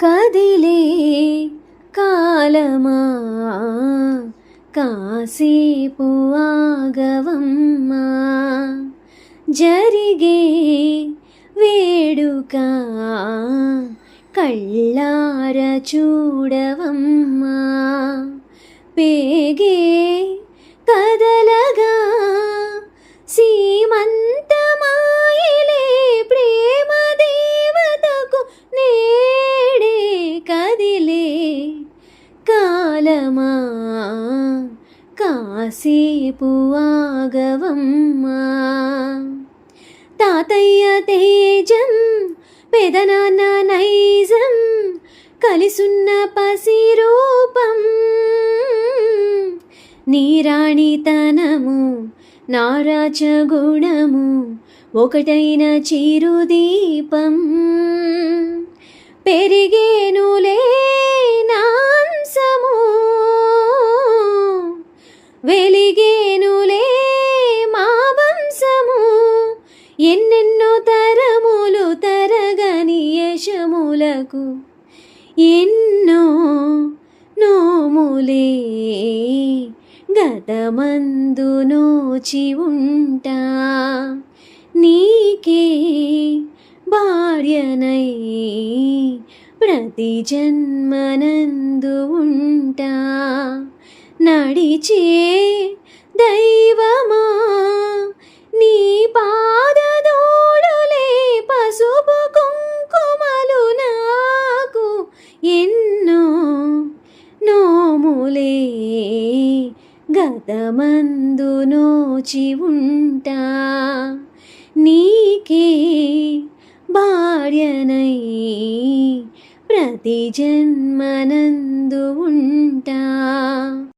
కదిలే కాలమా? కాసేపు ఆగవమ్మా? జరిగే వేడుక కళ్ళార చూడవమ్మా? పేగే కాలమా కాసేపు ఆగవమ్మా. తాతయ్య తేజం పెదనాన్న నైజం కలిసున్న పసిరూపం నీరాణితనము నారాచ గుణము ఒకటైన చిరుదీపం. పెరిగే ఎన్నెన్నో తరములు తరగని యశములకు ఎన్నో నోములే గతమందు నోచి ఉంటా. నీకే భార్యనై ప్రతి జన్మనందు ఉంటా. నడిచే దైవమా ఎన్నో నోములే గతమందు నోచి ఉంటా. నీకే భార్యనై ప్రతి జన్మనందు ఉంటా.